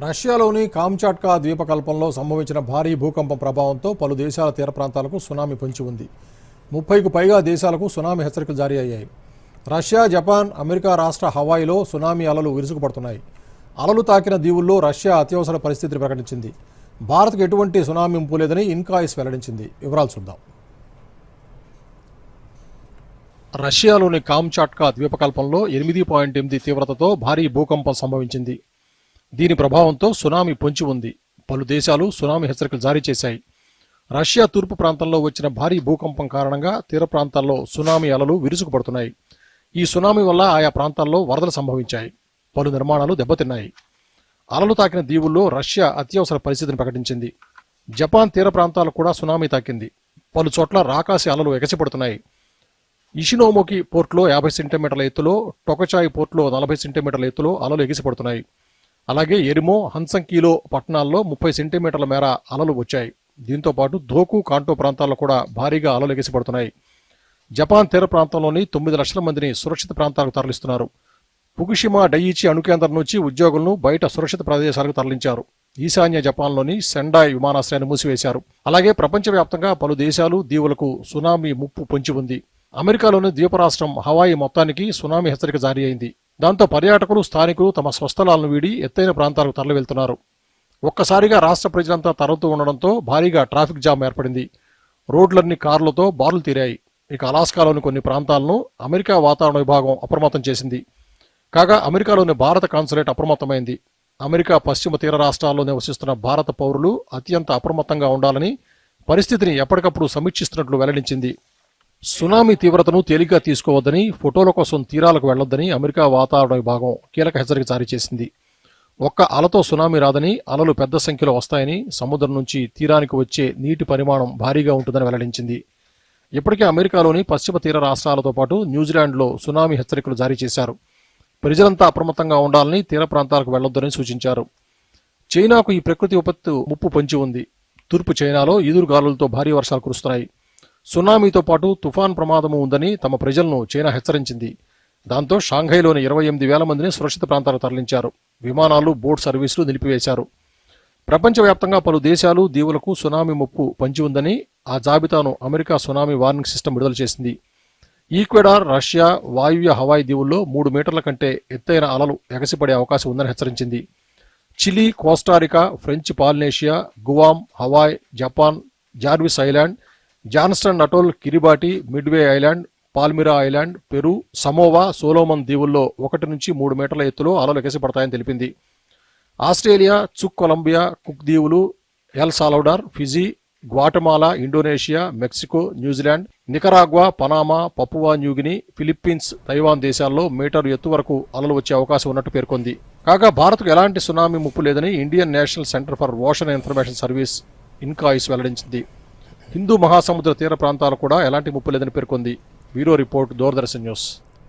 రష్యాలోని కామ్చాట్కా ద్వీపకల్పంలో సంభవించిన భారీ భూకంపం ప్రభావంతో పలు దేశాల తీర ప్రాంతాలకు సునామీ పొంచి ఉంది. ముప్పైకు పైగా దేశాలకు సునామీ హెచ్చరికలు జారీ అయ్యాయి. రష్యా జపాన్ అమెరికా రాష్ట్ర హవాయిలో సునామీ అలలు విరుసుకుపడుతున్నాయి. అలలు తాకిన దీవుల్లో రష్యా అత్యవసర పరిస్థితిని ప్రకటించింది. భారత్కు ఎటువంటి సునామీ ఇంపు లేదని ఇన్కాయిస్ వెల్లడించింది. వివరాలు చూద్దాం. రష్యాలోని కామ్చాట్కా ద్వీపకల్పంలో ఎనిమిది పాయింట్ ఎనిమిది తీవ్రతతో భారీ భూకంపం సంభవించింది. దీని ప్రభావంతో సునామీ పొంచి ఉంది. పలు దేశాలు సునామీ హెచ్చరికలు జారీ చేశాయి. రష్యా తూర్పు ప్రాంతంలో వచ్చిన భారీ భూకంపం కారణంగా తీర ప్రాంతాల్లో సునామీ అలలు విరుచుకుపడుతున్నాయి. ఈ సునామీ వల్ల ఆయా ప్రాంతాల్లో వరదలు సంభవించాయి. పలు నిర్మాణాలు దెబ్బతిన్నాయి. అలలు తాకిన దీవుల్లో రష్యా అత్యవసర పరిస్థితిని ప్రకటించింది. జపాన్ తీర ప్రాంతాలు కూడా సునామీ తాకింది. పలు చోట్ల రాకాసి అలలు ఎగసిపడుతున్నాయి. ఇషినోమోకి పోర్టులో యాభై సెంటీమీటర్ల ఎత్తులో టొకచాయ్ పోర్టులో నలభై సెంటీమీటర్ల ఎత్తులో అలలు ఎగిసిపడుతున్నాయి. అలాగే ఎరిమో హన్సంకీలో పట్టణాల్లో ముప్పై సెంటీమీటర్ల మేర అలలు వచ్చాయి. దీంతో పాటు ధోకు కాంటో ప్రాంతాల్లో కూడా భారీగా అలలు ఎగిసిపడుతున్నాయి. జపాన్ తీర ప్రాంతంలోని తొమ్మిది లక్షల మందిని సురక్షిత ప్రాంతాలకు తరలిస్తున్నారు. ఫుకుషిమా డయిచి అణుకేంద్రం నుంచి ఉద్యోగులను బయట సురక్షిత ప్రదేశాలకు తరలించారు. ఈశాన్య జపాన్లోని సెండాయ్ విమానాశ్రయాన్ని మూసివేశారు. అలాగే ప్రపంచవ్యాప్తంగా పలు దేశాలు దీవులకు సునామీ ముప్పు పొంచి ఉంది. అమెరికాలోని ద్వీపరాష్ట్రం హవాయి మొత్తానికి సునామీ హెచ్చరిక జారీ అయింది. దాంతో పర్యాటకులు స్థానికులు తమ స్వస్థలాలను వీడి ఎత్తైన ప్రాంతాలకు తరలివెళ్తున్నారు. ఒక్కసారిగా రాష్ట్ర ప్రజలంతా తరలుతూ ఉండడంతో భారీగా ట్రాఫిక్ జామ్ ఏర్పడింది. రోడ్లన్నీ కార్లతో బారులు తీరాయి. ఇక అలాస్కాలోని కొన్ని ప్రాంతాలను అమెరికా వాతావరణ విభాగం అప్రమత్తం చేసింది. కాగా అమెరికాలోని భారత కాన్సులేట్ అప్రమత్తమైంది. అమెరికా పశ్చిమ తీర రాష్ట్రాల్లో నివసిస్తున్న భారత పౌరులు అత్యంత అప్రమత్తంగా ఉండాలని పరిస్థితిని ఎప్పటికప్పుడు సమీక్షిస్తున్నట్లు వెల్లడించింది. సునామీ తీవ్రతను తేలిగ్గా తీసుకోవద్దని ఫోటోల కోసం తీరాలకు వెళ్ళొద్దని అమెరికా వాతావరణ విభాగం కీలక హెచ్చరిక జారీ చేసింది. ఒక్క అలతో సునామీ రాదని అలలు పెద్ద సంఖ్యలో వస్తాయని సముద్రం నుంచి తీరానికి వచ్చే నీటి పరిమాణం భారీగా ఉంటుందని వెల్లడించింది. ఇప్పటికే అమెరికాలోని పశ్చిమ తీర రాష్ట్రాలతో పాటు న్యూజిలాండ్లో సునామీ హెచ్చరికలు జారీ చేశారు. ప్రజలంతా అప్రమత్తంగా ఉండాలని తీర ప్రాంతాలకు వెళ్ళొద్దని సూచించారు. చైనాకు ఈ ప్రకృతి విపత్తు ముప్పు పొంచి ఉంది. తూర్పు చైనాలో ఈదురుగాలులతో భారీ వర్షాలు కురుస్తున్నాయి. సునామీతో పాటు తుఫాన్ ప్రమాదము ఉందని తమ ప్రజలను చైనా హెచ్చరించింది. దాంతో షాంఘైలోని ఇరవై ఎనిమిది వేల మందిని సురక్షిత ప్రాంతాలకు తరలించారు. విమానాలు బోట్ సర్వీసులు నిలిపివేశారు. ప్రపంచవ్యాప్తంగా పలు దేశాలు దీవులకు సునామీ ముప్పు పంచి ఉందని ఆ జాబితాను అమెరికా సునామీ వార్నింగ్ సిస్టమ్ విడుదల చేసింది. ఈక్వెడార్ రష్యా వాయువ్య హవాయి దీవుల్లో మూడు మీటర్ల కంటే ఎత్తైన అలలు ఎగసిపడే అవకాశం ఉందని హెచ్చరించింది. Chile Costa Rica French Polynesia Guam Hawaii Japan Jarvis Island Johnston Atoll Kiribati Midway Island Palmyra Island Peru Samoa Solomon దీవుల్లో ఒకటి నుంచి మూడు మీటర్ల ఎత్తులో అలలు ఎగసిపడతాయని తెలిపింది. ఆస్ట్రేలియా చుక్ కొలంబియా కుక్ దీవులు El Salvador Fiji Guatemala Indonesia Mexico New Zealand Nicaragua Panama Papua New Guinea Philippines Taiwan దేశాల్లో metre ఎత్తు వరకు అలలు వచ్చే అవకాశం ఉన్నట్టు పేర్కొంది. కాగా భారత్కు ఎలాంటి సునామీ ముప్పు లేదని Indian National Centre for Ocean Information Service INCOIS వెల్లడించింది. హిందూ మహాసముద్ర తీర ప్రాంతాలు కూడా ఎలాంటి ముప్పు లేదని పేర్కొంది. Bureau report Doordarshan news.